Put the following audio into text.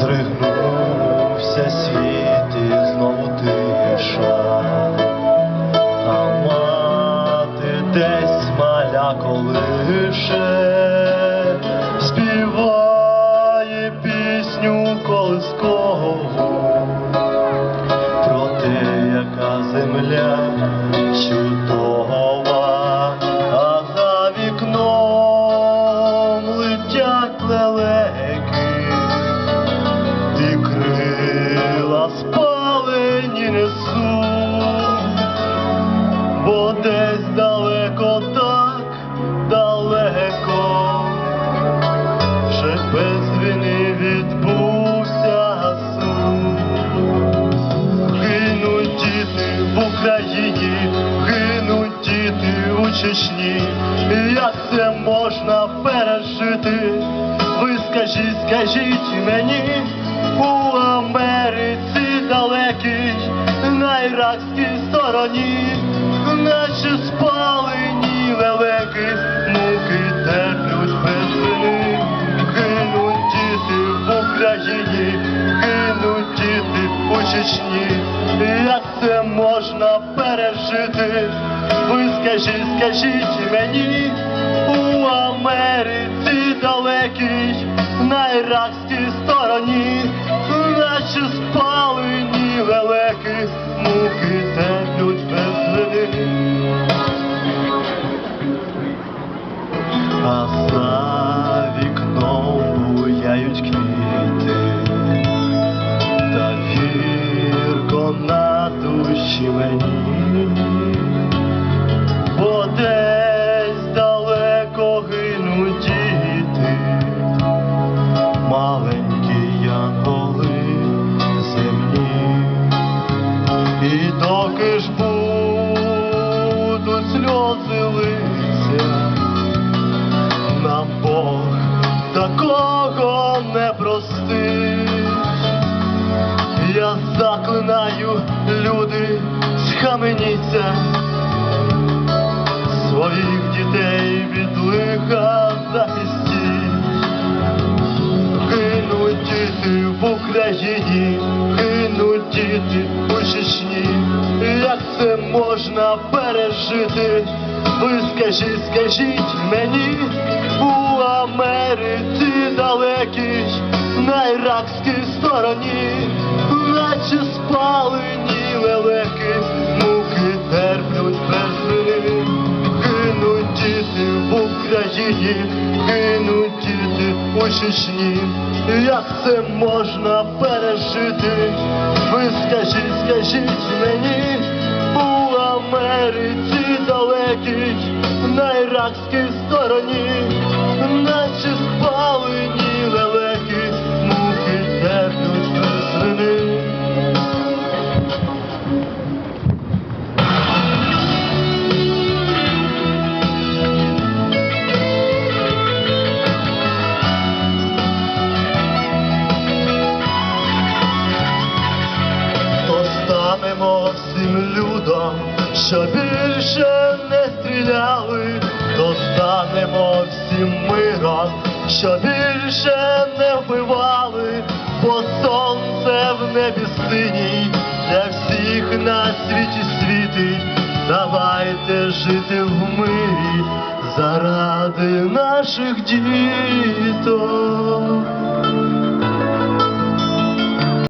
Зригнувся світ і знову тиша, а мати десь маля колише, Чечні. Як це можна пережити? Ви скажіть, скажіть мені, у Америці далекій, на іракській стороні, наче спалені лелеки, муки терплють без вини, гинуть діти в Україні, гинуть діти у Чечні. Скажіть, скажіть мені, у Америці далекій, на іракській стороні, сльози нам Бог такого не простить. Я заклинаю, люди, схаменіться, Україні, гинуть діти у Чечні. Як це можна пережити? Ви скажіть, скажіть мені, у Америці далекій, на іракській стороні, наче спалені лелеки, муки терплють без вини. Гинуть діти в Україні, гинуть у Чечні. Як це можна пережити? Ви скажіть, скажіть мені, у Америці далекій, на іракській стороні, що більше не стріляли, то станемо всім миром, що більше не вбивали, бо сонце в небі синій, для всіх на світі світить. Давайте жити в мирі заради наших діток.